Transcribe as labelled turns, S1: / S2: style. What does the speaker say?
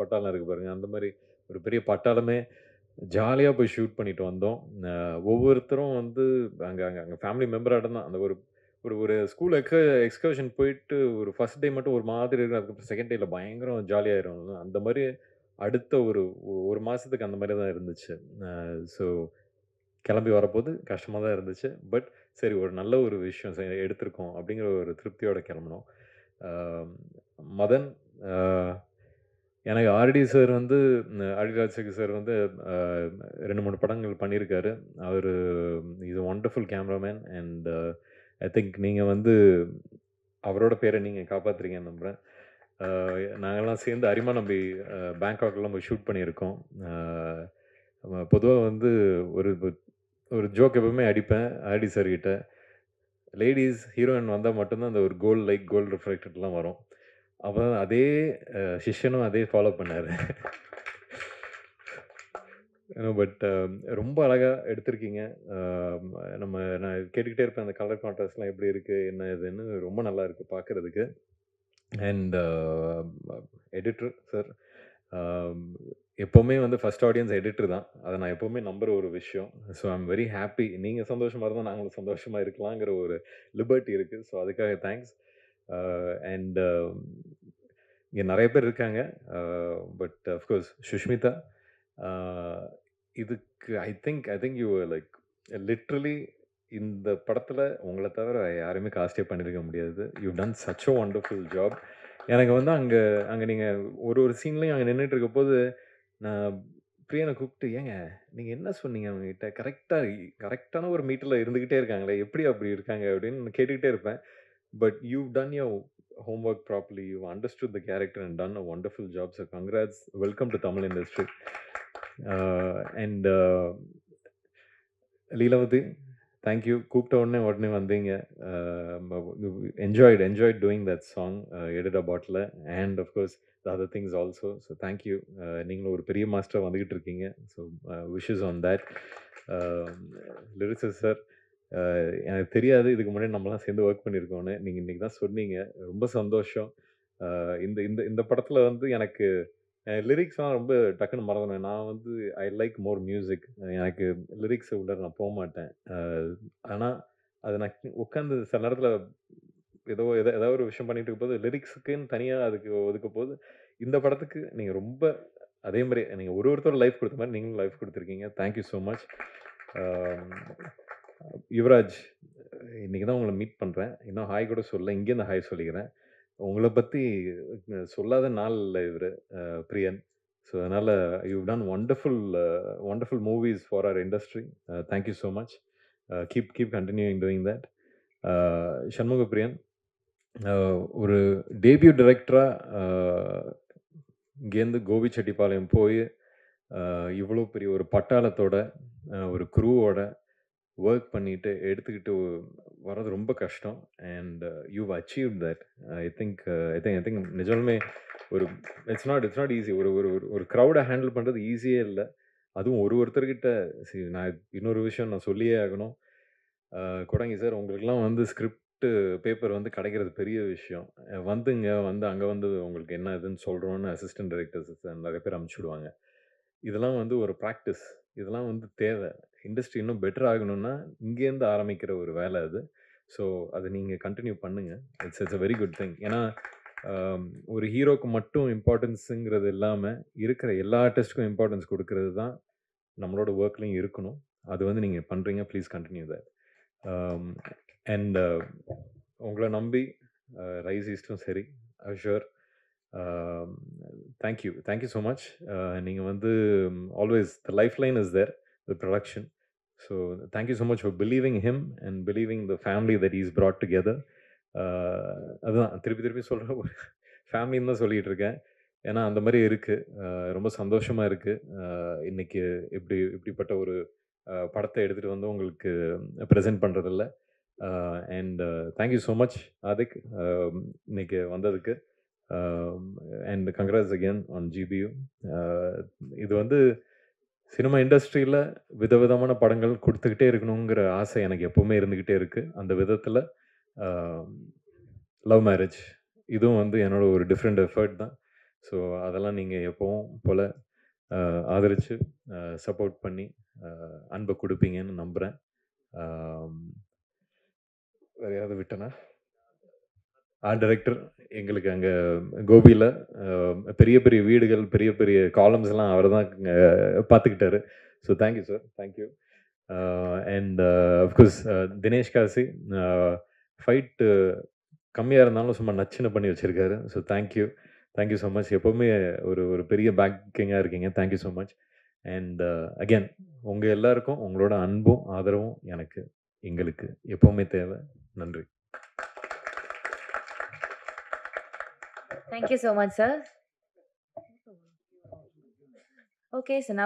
S1: பட்டாளம் இருக்குது பாருங்கள் அந்த மாதிரி ஒரு பெரிய பட்டாளமே ஜாலியாக போய் ஷூட் பண்ணிட்டு வந்தோம். ஒவ்வொருத்தரும் வந்து அங்கே அங்கே அங்கே ஃபேமிலி மெம்பராக தான். அந்த ஒரு ஒரு ஒரு ஸ்கூல் எக்ஸ எக்ஸ்கர்ஷன் போயிட்டு ஒரு ஃபர்ஸ்ட் டே மட்டும் ஒரு மாதிரி இருக்கும். அதுக்கப்புறம் செகண்ட் டேயில் பயங்கரம் ஜாலியாகிடும் அந்த மாதிரி அடுத்த ஒரு ஒரு மாதத்துக்கு அந்த மாதிரி தான் இருந்துச்சு. ஸோ கிளம்பி வரப்போது கஷ்டமாக தான் இருந்துச்சு. பட் சரி ஒரு நல்ல ஒரு விஷயம் எடுத்திருக்கோம் அப்படிங்கிற ஒரு திருப்தியோட கிளம்புனோம். மதன் எனக்கு ஆர்டி சார் வந்து ஆர்டிராஜசேகர் சார் வந்து ரெண்டு மூணு படங்கள் பண்ணியிருக்காரு அவர் is wonderful cameraman and I think நீங்கள் வந்து அவரோட பேரை நீங்கள் காப்பாற்றுறீங்கன்னு நம்புகிறேன் நாங்கள்லாம் சேர்ந்து அரிமா நம்பி பேங்காக்லாம் போய் ஷூட் பண்ணியிருக்கோம். பொதுவாக வந்து ஒரு ஒரு ஜோக் எப்பவுமே அடிப்பேன் ஆர்டி சார்கிட்ட லேடிஸ் ஹீரோயின் வந்தால் மட்டும்தான் அந்த ஒரு கோல்டு லைக் கோல்டு ரிஃப்ளெக்டட்லாம் வரும். அப்போ அதே சிஷ்யனும் அதே ஃபாலோ பண்ணார். பட் ரொம்ப அழகாக எடுத்திருக்கீங்க. நம்ம நான் கேட்டுக்கிட்டே இருப்பேன் அந்த கலர் கான்ட்ராஸ்ட்லாம் எப்படி இருக்குது என்ன இதுன்னு ரொம்ப நல்லா இருக்குது பார்க்குறதுக்கு. அண்ட் எடிட்டர் சார் எப்போவுமே வந்து ஃபஸ்ட் ஆடியன்ஸ் எடிட்டர் தான். அதை நான் எப்போவுமே நம்புகிற ஒரு விஷயம். ஸோ ஐம் வெரி ஹாப்பி நீங்கள் சந்தோஷமாக இருந்தால் நாங்களும் சந்தோஷமாக இருக்கலாங்கிற ஒரு லிபர்ட்டி இருக்குது ஸோ அதுக்காக தேங்க்ஸ் அண்ட் இங்கே நிறைய பேர் இருக்காங்க. பட் அஃப்கோர்ஸ் சுஷ்மிதா இதுக்கு I think I think you like literally இந்த படத்தில் உங்களை தவிர யாருமே காஸ்டே பண்ணியிருக்க முடியாது. You done such a wonderful job எனக்கு வந்து அங்கே அங்கே நீங்கள் ஒரு ஒரு சீன்லேயும் அங்கே நின்றுட்டு இருக்க போது நான் பிரியனை கூப்பிட்டு ஏங்க நீங்கள் என்ன சொன்னீங்க அவங்ககிட்ட? கரெக்டாக கரெக்டான ஒரு மீட்டரில் இருந்துக்கிட்டே இருக்காங்களே எப்படி அப்படி இருக்காங்க? அப்படின்னு நான் கேட்டுக்கிட்டே இருப்பேன். But you done your homework properly you understood the character and done a wonderful job so congrats. Welcome to tamil industry. Uh, and uh, Leelavathi thank you கூப்பிட்ட உடனே உடனே வந்தீங்க. Enjoyed enjoyed doing that song எடுடா bottle and of course the other things also so thank you நீங்களும் ஒரு பெரிய master வந்துக்கிட்டு இருக்கீங்க. So wishes on that lyrics sir எனக்கு தெரியாது. இதுக்கு முன்னாடி நம்மலாம் சேர்ந்து ஒர்க் பண்ணியிருக்கோன்னு நீங்கள் இன்றைக்கி தான் சொன்னீங்க. ரொம்ப சந்தோஷம். இந்த இந்த இந்த படத்தில் வந்து எனக்கு லிரிக்ஸ்லாம் ரொம்ப டக்குன்னு மறந்துனேன் நான் வந்து ஐ லைக் மோர் மியூசிக் எனக்கு லிரிக்ஸ் உள்ள நான் போக மாட்டேன். ஆனால் அது நான் உட்காந்து சில நேரத்தில் ஏதோ எதோ ஏதாவது ஒரு விஷயம் பண்ணிட்டு இருக்கும் போது லிரிக்ஸுக்குன்னு தனியாக அதுக்கு ஒதுக்க போது இந்த படத்துக்கு நீங்கள் ரொம்ப அதே மாதிரி நீங்கள் ஒரு ஒருத்தர் லைஃப் கொடுத்த மாதிரி நீங்களும் லைஃப் கொடுத்துருக்கீங்க. தேங்க்யூ ஸோ மச் யுவராஜ் இன்றைக்கி தான் உங்களை மீட் பண்ணுறேன் இன்னும் ஹாய் கூட சொல்ல இங்கேருந்து ஹாய் சொல்லிக்கிறேன். உங்களை பற்றி சொல்லாத நாள் இல்லை இவர் பிரியன். ஸோ அதனால் you done wonderful wonderful movies for our industry thank you so much keep keep continuing doing that Shanmuga Priyan ஒரு டேபியூ டிரெக்டராக இங்கேருந்து கோபிச்செட்டிப்பாளையம் போய் இவ்வளோ பெரிய ஒரு பட்டாளத்தோட ஒரு குரூவோட ஒர்க் பண்ணிட்டு எடுத்துக்கிட்டு வர்றது ரொம்ப கஷ்டம். And you achieve that I think I think I think நிஜமே ஒரு it's not it's not easy ஒரு ஒரு ஒரு- ஒரு க்ரௌடை ஹேண்டில் பண்ணுறது ஈஸியே இல்லை. அதுவும் ஒரு ஒருத்தர்கிட்ட சரி நான் இன்னொரு விஷயம் நான் சொல்லியே ஆகணும். அஹ், கொடங்கி சார் உங்களுக்குலாம் வந்து ஸ்கிரிப்ட் பேப்பர் வந்து கிடைக்கிறது பெரிய விஷயம். வந்துங்க வந்து அங்கே வந்து உங்களுக்கு என்ன இதுன்னு சொல்கிறோன்னு அசிஸ்டன்ட் டைரக்டர்ஸ் நிறைய பேர் அமுச்சு விடுவாங்க. இதெல்லாம் வந்து ஒரு ப்ராக்டிஸ் இதெல்லாம் வந்து தேவை. இண்டஸ்ட்ரி இன்னும் பெட்டர் ஆகணும்னா இங்கேருந்து ஆரம்பிக்கிற ஒரு வேலை அது. ஸோ அதை நீங்கள் கண்டினியூ பண்ணுங்க. It's it's a very good thing. ஏன்னா ஒரு ஹீரோக்கு மட்டும் இம்பார்ட்டன்ஸுங்கிறது இல்லாமல் இருக்கிற எல்லா ஆர்டிஸ்ட்டுக்கும் இம்பார்ட்டன்ஸ் கொடுக்கறது தான் நம்மளோட ஒர்க்லையும் இருக்கணும். அது வந்து நீங்கள் பண்ணுறீங்க ப்ளீஸ் கண்டினியூ தட். அண்ட் உங்களை நம்பி ரைஸ் ஈஸ்டும் சரி sure. Thank you thank you so much நீங்கள் வந்து always the life line is there the production so thank you so much for believing him and believing the family that is brought together அதுதான். திருப்பி திருப்பி சொல்கிற ஃபேமிலின்னு தான் சொல்லிகிட்டு இருக்கேன். ஏன்னா அந்த மாதிரி இருக்குது ரொம்ப சந்தோஷமாக இருக்குது இன்றைக்கி இப்படி இப்படிப்பட்ட ஒரு படத்தை எடுத்துகிட்டு வந்து உங்களுக்கு ப்ரெசென்ட் பண்ணுறதில்ல அண்ட் தேங்க்யூ ஸோ மச் அதுக்கு இன்றைக்கி இன்னைக்கு வந்ததுக்கு. அண்ட் கங்க்ராட்ஸ் அகேன் ஆன் ஜிபியூ இது வந்து சினிமா இண்டஸ்ட்ரியில் விதவிதமான படங்கள் கொடுத்துக்கிட்டே இருக்கணுங்கிற ஆசை எனக்கு எப்போவுமே இருந்துக்கிட்டே இருக்குது அந்த விதத்தில் லவ் மேரேஜ் இதுவும் வந்து என்னோடய ஒரு டிஃப்ரெண்ட் எஃபர்ட் தான். ஸோ அதெல்லாம் நீங்கள் எப்போவும் போல் ஆதரித்து சப்போர்ட் பண்ணி அன்பை கொடுப்பீங்கன்னு நம்புகிறேன் வேறு யாராவது விட்டனா? ஆர்ட் டைரக்டர் எங்களுக்கு அங்கே கோபியில் பெரிய பெரிய வீடுகள் பெரிய பெரிய காலம்ஸ்லாம் அவர் தான் பார்த்துக்கிட்டாரு so thank you sir thank you and of course Dinesh Kasi fight கம்மியாக இருந்தாலும் சும்மா நச்சுன்னு பண்ணி வச்சுருக்காரு. So thank you thank you so much எப்போவுமே ஒரு ஒரு பெரிய பேக்கிங்காக இருக்கீங்க. Thank you so much and again உங்கள் எல்லாருக்கும் உங்களோட அன்பும் ஆதரவும் எனக்கு எங்களுக்கு எப்போவுமே தேவை. நன்றி.
S2: Thank you so much, sir. Okay, so now